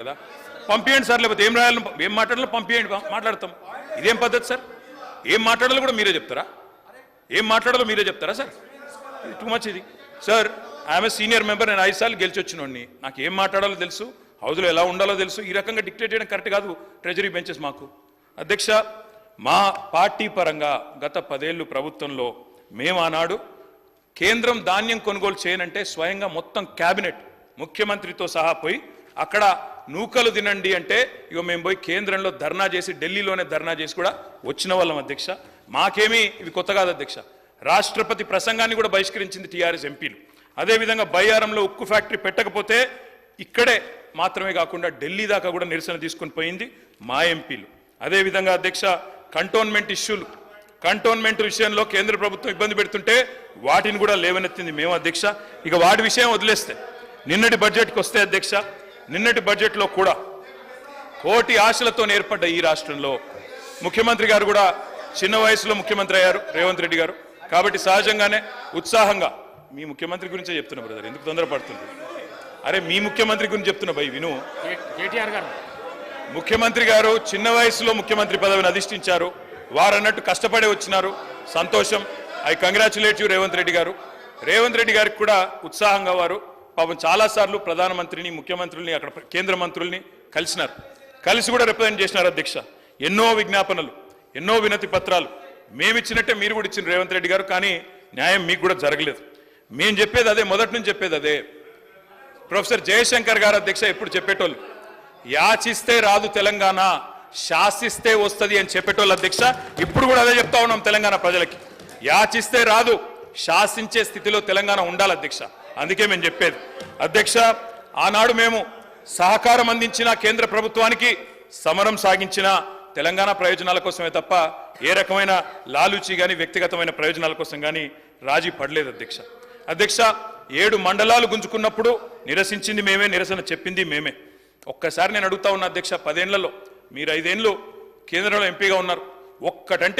కదా? పంపించండి సార్ లేకపోతే ఏం రాయాలి ఏం మాట్లాడాలో పంపించండి మాట్లాడతాం. ఇదేం పద్ధతి సార్? ఏం మాట్లాడాలో కూడా మీరే చెప్తారా? ఏం మాట్లాడాలో మీరే చెప్తారా సార్? టూ మచ్ ఇది. సార్ ఆమె సీనియర్ మెంబర్ నేను ఐదు సార్లు గెలిచి వచ్చినోడిని. నాకు ఏం మాట్లాడాలో తెలుసు హౌస్లో ఎలా ఉండాలో తెలుసు. ఈ రకంగా డిక్టేట్ చేయడం కరెక్ట్ కాదు ట్రెజరీ బెంచెస్ మాకు. అధ్యక్ష మా పార్టీ పరంగా గత పదేళ్ళు ప్రభుత్వంలో మేము ఆనాడు కేంద్రం ధాన్యం కొనుగోలు చేయనంటే స్వయంగా మొత్తం క్యాబినెట్ ముఖ్యమంత్రితో సహా పోయి అక్కడ నూకలు తినండి అంటే ఇక మేము పోయి కేంద్రంలో ధర్నా చేసి ఢిల్లీలోనే ధర్నా చేసి కూడా వచ్చిన వాళ్ళం అధ్యక్ష. మాకేమీ ఇది కొత్త కాదు అధ్యక్ష. రాష్ట్రపతి ప్రసంగాన్ని కూడా బహిష్కరించింది టీఆర్ఎస్ ఎంపీలు. అదేవిధంగా బయ్యారంలో ఉక్కు ఫ్యాక్టరీ పెట్టకపోతే ఇక్కడే మాత్రమే కాకుండా ఢిల్లీ దాకా కూడా నిరసన తీసుకొని పోయింది మా ఎంపీలు. అదేవిధంగా అధ్యక్ష కంటోన్మెంట్ ఇష్యూలు. కంటోన్మెంట్ విషయంలో కేంద్ర ప్రభుత్వం ఇబ్బంది పెడుతుంటే వాటిని కూడా లేవనెత్తింది మేము అధ్యక్ష. ఇక వాటి విషయం వదిలేస్తే. నిన్నటి బడ్జెట్కి వస్తే అధ్యక్ష నిన్నటి బడ్జెట్లో కూడా కోటి ఆశలతో ఏర్పడ్డ ఈ రాష్ట్రంలో ముఖ్యమంత్రి గారు కూడా చిన్న వయసులో ముఖ్యమంత్రి అయ్యారు రేవంత్ రెడ్డి గారు. కాబట్టి సహజంగానే ఉత్సాహంగా మీ ముఖ్యమంత్రి గురించే చెప్తున్నా బ్రదర్. ఎందుకు తొందరపడుతుంది? అరే మీ ముఖ్యమంత్రి గురించి చెప్తున్నా భయ్ విను. కే- కేటీఆర్ గారు. ముఖ్యమంత్రి గారు చిన్న వయసులో ముఖ్యమంత్రి పదవిని అధిష్ఠించారు. వారు అన్నట్టు కష్టపడే వచ్చినారు. సంతోషం. I congratulate you Revanth Reddy garu. Revanth Reddy గారికి కూడా ఉత్సాహంగా వారు. పాపం చాలాసార్లు ప్రధానమంత్రిని ముఖ్యమంత్రుల్ని అక్కడ కేంద్ర మంత్రుల్ని కలిసినారు. కలిసి కూడా రిప్రజెంట్ చేసినారు అధ్యక్ష. ఎన్నో విజ్ఞాపనలు ఎన్నో వినతి పత్రాలు. మేమిచ్చినట్టే మీరు కూడా ఇచ్చిన రేవంత్ రెడ్డి గారు కానీ న్యాయం మీకు కూడా జరగలేదు. మేము చెప్పేది అదే మొదటి నుంచి చెప్పేది అదే. ప్రొఫెసర్ జయశంకర్ గారు అధ్యక్ష ఎప్పుడు చెప్పేటోళ్ళు యాచిస్తే రాదు తెలంగాణ శాసిస్తే వస్తది అని చెప్పేటోళ్ళు అధ్యక్ష ఇప్పుడు కూడా అదే చెప్తా ఉన్నాం తెలంగాణ ప్రజలకి. యాచిస్తే రాదు శాసించే స్థితిలో తెలంగాణ ఉండాలి అధ్యక్ష. అందుకే మేము చెప్పేది. అధ్యక్ష ఆనాడు మేము సహకారం అందించిన కేంద్ర ప్రభుత్వానికి సమరం సాగించిన తెలంగాణ ప్రయోజనాల కోసమే తప్ప ఏ రకమైన లాలూచి కానీ వ్యక్తిగతమైన ప్రయోజనాల కోసం కానీ రాజీ పడలేదు అధ్యక్ష. అధ్యక్ష ఏడు మండలాలు గుంజుకున్నప్పుడు నిరసించింది మేమే నిరసన చెప్పింది మేమే. ఒక్కసారి నేను అడుగుతా ఉన్నా అధ్యక్ష పదేళ్ళలో మీరు ఐదేళ్ళు కేంద్రంలో ఎంపీగా ఉన్నారు. ఒక్కటంటే